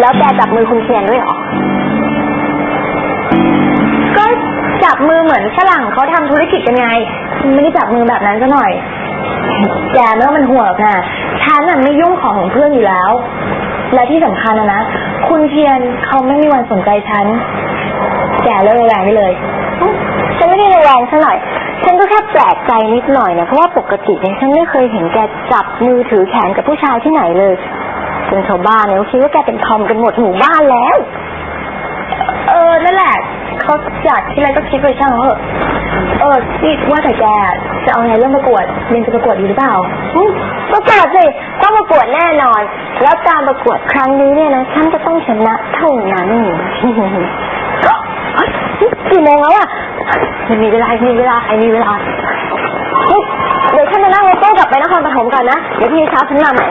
แล้วแกจับมือคุณเทียนด้วยเหรอ ก็จับมือเหมือนฝรั่งเขาทำธุรกิจกันไง ไม่ได้จับมือแบบนั้นซะหน่อย แกไม่ต้องเป็นห่วงหรอกนะฉันน่ะไม่ยุ่งของของเพื่อนอยู่แล้ว และที่สำคัญนะนะ คุณเทียนเขาไม่มีวันสนใจฉัน แกเลิกระแวงได้เลยฉันไม่ได้ระแวงซะหน่อย ฉันก็แค่แปลกใจนิดหน่อยนะ เพราะว่าปกติเนี่ยฉันไม่เคยเห็นแกจับมือถือแขนกับผู้ชายที่ไหนเลย จนชาวบ้านเนี่ยเขาคิดว่าแกเป็นทอมกันหมดหมู่บ้านแล้ว เออนั่นแหละเขาอยากคิดอะไรก็คิดไปช่างเถอะเออนี่ว่าแต่แกจะเอาไงเรื่องประกวดเรียนจะประกวดอยู่หรือเปล่าอประกวดสิต้องประกวดแน่นอน แล้วการประกวดครั้งนี้เนี่ยนะฉันจะต้องชนะเท่านั้นเฮ้ยกี่โมงแล้วอะยังมีเวลามีเวลาไอ้มีเวลาเดี๋ยวฉันจะนั่งรถตู้กลับไปนครปฐมก่อนนะเดี๋ยวพรุ่เช้าฉันมาใหม่